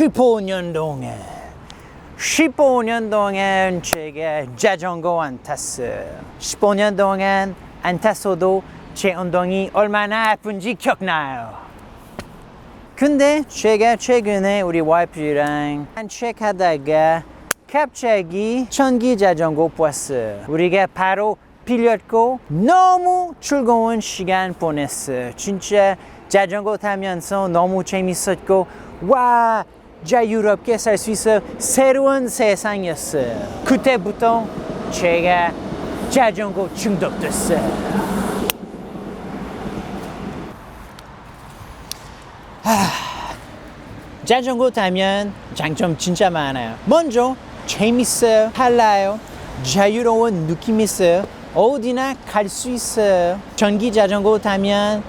15년 동안 15년 동안 제가 자전거 안 탔어요. 15년 동안 안 탔어도 제 엉덩이 얼마나 아픈지 기억나요. 근데 제가 최근에 우리 와이프랑 산책하다가 갑자기 전기 자전거 봤어요. 우리가 바로 빌렸고 너무 즐거운 시간 보냈어요. 진짜 자전거 타면서 너무 재밌었고 와 자유롭게 살 수 있어 새로운 세상이었어요. 그때부터 제가 자전거 중독됐어요. 자전거 타면 장점 진짜 많아요. 먼저 재밌어요, 달라요, 자유로운 느낌 있어요. 어디나 갈 수 있어요. 전기 자전거 타면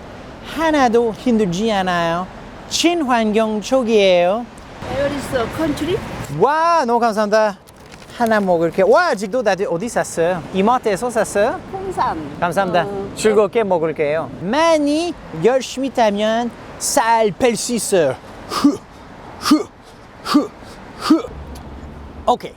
하나도 힘들지 않아요. 친환경 쪽이에요. Is country? 와, 너무 감사합니다. 하나 먹을게요. 와, 아직도 다들 어디 샀어요? 이마트에서 샀어요? 홍산. 감사합니다. 어, 즐겁게 먹을게요. 많이 열심히 타면 살 뺄 수 있어요. 흐, 흐, 흐, 흐. 오케이.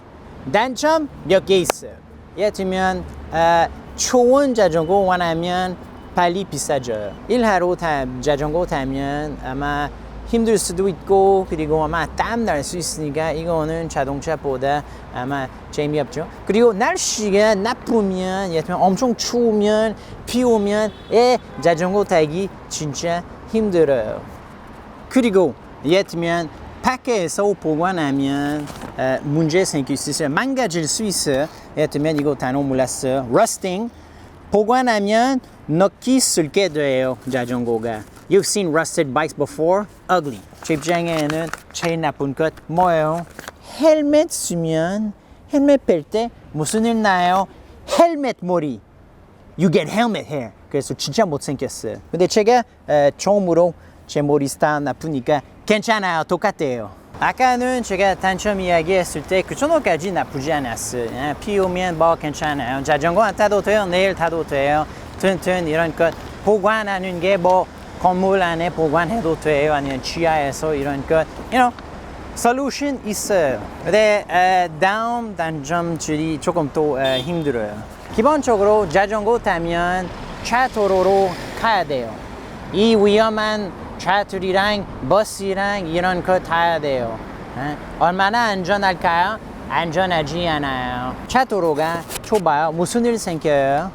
단점 몇 개 있어요. 예를 들면 어, 좋은 자전거 원하면 빨리 비싸져요. 일하러 타, 자전거 타면 아마 힘들 수도 있고 그리고 아마 땀 날 수 있으니까 이거는 자동차보다 아마 재미없죠. 그리고 날씨가 나쁘면 엄청 추우면 비 오면 에 자전거 타기 진짜 힘들어요. 그리고 예를 들면 밖에서 보관하면 어, 문제 생길 수 있어요. 망가질 수 있어요. 예를 들면 이거 단어 몰랐어요. rusting. 보관하면 넣기 쓸게 돼요. 자전거가. You've seen rusted bikes before? Ugly. 제 입장에는 제일 나쁜 것 뭐예요? 헬멧 쓰면 헬멧 뺄 때 무슨 일 나요? 헬멧 머리. You get helmet hair. 그래서 진짜 못생겼어요. 근데 제가 에, 처음으로 제 머리 스타일 나쁘니까 괜찮아요. 똑같아요. 아까는 제가 단점 이야기했을 때 그 정도까지 나쁘지 않았어요. 예, 비 오면 뭐 괜찮아요. 자전거 안 타도 돼요. 내일 타도 돼요. 튼튼 이런 것 보관하는 게 뭐 건물 안에 보관해도 돼요. 아니면 지하에서 이런 것. You know, 솔루션 있어요. 근데 에, 다음 단점들이 조금 또 에, 힘들어요. 기본적으로 자전거 타면 차도로로 가야 돼요. 이 위험한 차들이랑 버스랑 이런 거 타야 돼요. 에? 얼마나 안전할까요? 안전하지 않아요. 차도로가 좁아요. 무슨 일 생겨요?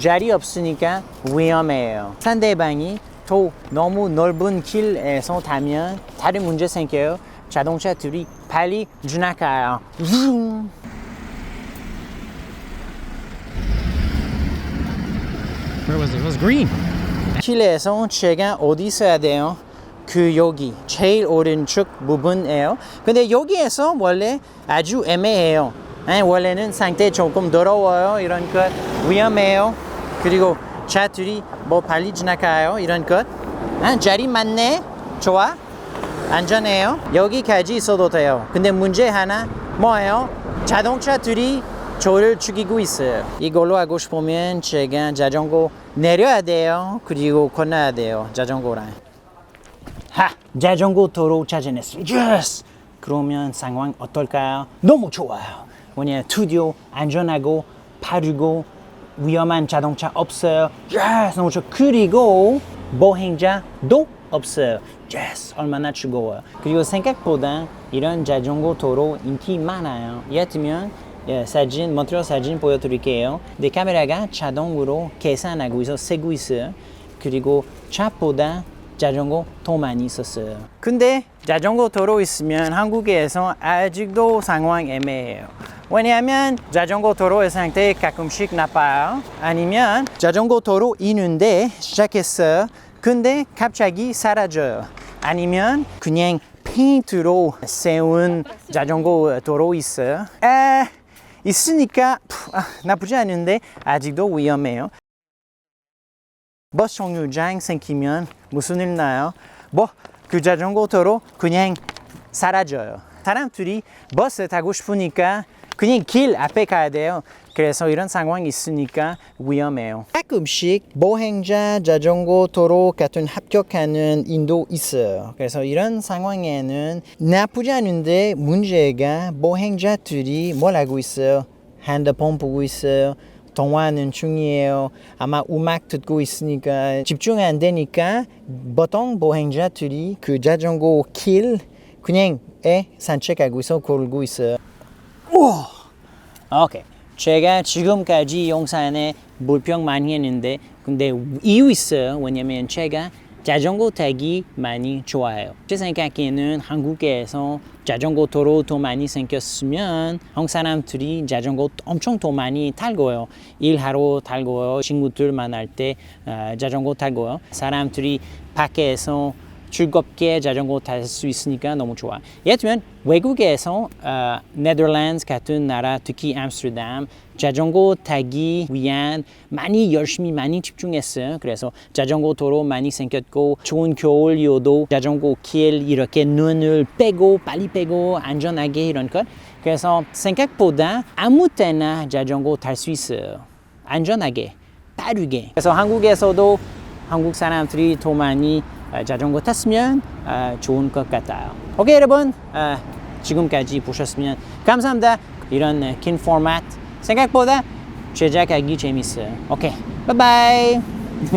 자리 없으니까 위험해요. 상대방이 또 너무 넓은 길에서 타면 다른 문제 생겨요. 자동차들이 빨리 지나가요. vroom. Where was it? It was green. 길에서 제가 어디 서야 돼요? 그 여기 제일 오른쪽 부분이에요. 근데 여기에서 원래 아주 애매해요. 에, 원래는 상태 조금 더러워요. 이런 것 위험해요. 그리고 차들이 뭐 빨리 지 나가요. 이런 것. 아, 자리 많네. 좋아. 안전해요. 여기까지 있어도 돼요. 근데 문제 하나 뭐예요? 자동차들이 저를 죽이고 있어요. 이걸로 하고 싶으면 제가 자전거 내려야 돼요. 그리고 건너야 돼요. 자전거랑. 하! 자전거 도로 찾아냈어요. 예스! 그러면 상황 어떨까요? 너무 좋아요. 왜냐면 투디오 안전하고 빠르고 위험한 자동차 없어요. 예스! 너무 좋아. 그리고 보행자도 없어요. 예스! 얼마나 즐거워요. 그리고 생각보다 이런 자전거 도로 인기 많아요. 예를 들면 예, 사진, 몬트리올 사진 보여드릴게요. 내 카메라가 자동으로 계산하고 있어, 세고 있어요. 그리고 차보다 자전거 더 많이 썼어요. 근데 자전거 도로 있으면 한국에서 아직도 상황 애매해요. 왜냐하면 자전거 도로의 상태 가끔씩 나빠요. 아니면 자전거 도로 있는데 시작했어요. 근데 갑자기 사라져요. 아니면 그냥 페인트로 세운 자전거 도로 있어요. 에, 있으니까 푸, 아, 나쁘지 않은데 아직도 위험해요. 버스 정류장 생기면 무슨 일 나요? 뭐 그 자전거 도로 그냥 사라져요. 사람들이 버스 타고 싶으니까 그냥 길 앞에 가야 돼요. 그래서 이런 상황이 있으니까 위험해요. 가끔씩 보행자 자전거 도로 같은 합격하는 인도 있어요. 그래서 이런 상황에는 나쁘지 않은데 문제가 보행자들이 뭘 하고 있어요? 핸드폰 보고 있어요. 통화하는 중이에요. 아마 음악 듣고 있으니까 집중 안 되니까 보통 보행자들이 그 자전거 길 그냥 에 산책하고 있어 걸고 있어요. 오케이. 제가 지금까지 용산에 물병 많이 했는데 근데 이유 있어요. 왜냐면 제가 자전거 타기 많이 좋아해요. 제 생각에는 한국에서 자전거 도로 더 많이 생겼으면 한국 사람들이 자전거 엄청 더 많이 탈 거예요. 일하러 탈 거예요. 친구들 만날 때 어, 자전거 탈 거예요. 사람들이 밖에서 즐겁게 자전거 탈 수 있으니까 너무 좋아. 예를 들면 외국에서 어, 네덜란드 같은 나라 특히 암스테르담 자전거 타기 위한 많이 열심히 많이 집중했어요. 그래서 자전거 도로 많이 생겼고 좋은 겨울이어도 자전거 길 이렇게 눈을 빼고 빨리 빼고 안전하게 이런 것. 그래서 생각보다 아무 때나 자전거 탈 수 있어요. 안전하게 빠르게. 그래서 한국에서도 한국 사람들이 더 많이 어, 자전거 탔으면 어, 좋은 것 같아요. 오케이 여러분 어, 지금까지 보셨으면 감사합니다. 이런 어, 긴 포맷 생각보다 제작하기 재밌어요. 오케이 바이바이.